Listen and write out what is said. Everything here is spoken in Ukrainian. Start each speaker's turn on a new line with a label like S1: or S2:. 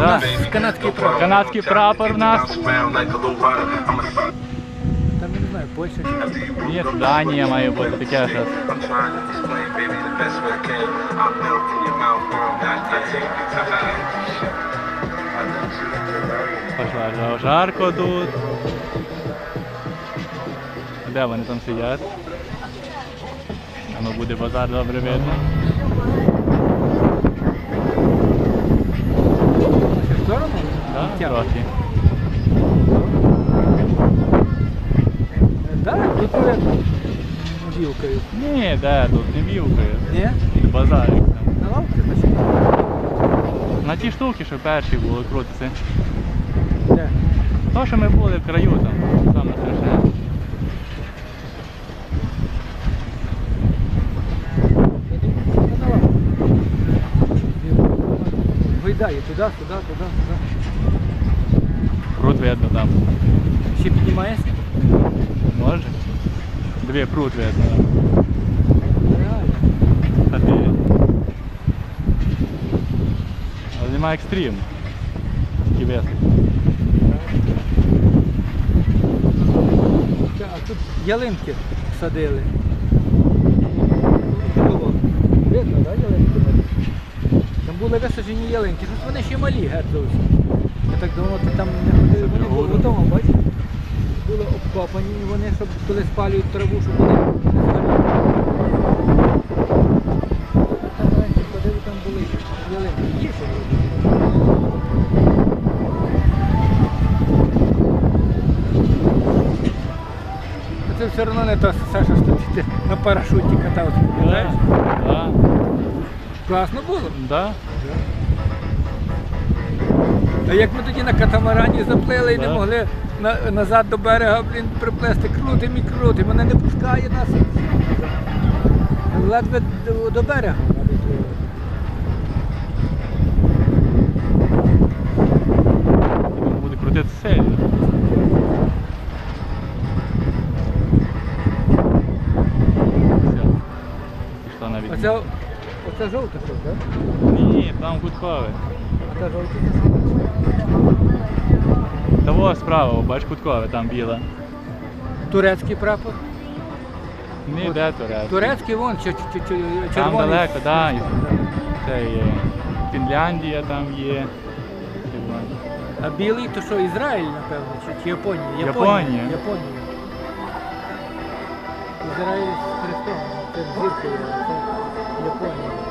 S1: Да.
S2: канадський прапор.
S1: Канадський прапор в нас.
S2: Там я не знаю, Польща чи
S1: Ні, Данія має бути таке щось. Пошла жарко тут. Де вони там сидять? А ну буде базар добре видно. Да,
S2: Тягне.
S1: трохи.
S2: Так, тут видно. Вілкою.
S1: Ні, де тут не вівкою.
S2: Ні?
S1: Тут базарик там.
S2: На лавці, значить?
S1: На ті штуки, що перші були крутиться.
S2: Де?
S1: То, що ми були в краю там, там на шерше.
S2: На туди, туди, туди, туди.
S1: Прут видно там.
S2: Ще піднімаєшся?
S1: Може? Дві прут видно.
S2: Реально.
S1: А ти? Але немає екстрім. Тільки весело.
S2: А тут ялинки садили. Видно, так, ялинки? Там були висаджені ялинки. Щось вони ще малі, геть зовсім. Я так думав, ти там не ходили. Вони були вдома, бачиш? Були обкопані і вони, щоб коли спалюють траву, щоб вони не згоріли. Там ходили, там були ялинки. Це все одно не то, Саша, що ти на парашуті катався, пам'ятаєш?
S1: Да.
S2: Класно було.
S1: Да.
S2: А як ми тоді на катамарані заплили і не могли на, назад до берега, блін, приплести, крутим і крутим, вона не пускає нас. Ледве до, до берега.
S1: Буде крутити сильно. Все. Пішла навіть.
S2: Оце, оце так?
S1: Ні, там куткове.
S2: Та.
S1: Того справа, бач куткове, там біла.
S2: Турецький прапор.
S1: Ні, де турецький.
S2: Турецький вон, чи, чи, чи, чи,
S1: Там
S2: червоний.
S1: далеко, да. Це є. Фінляндія там є.
S2: А білий то що, Ізраїль, напевно, чи, чи Японія?
S1: Японія.
S2: Японія. Ізраїль з Христом, це Японія.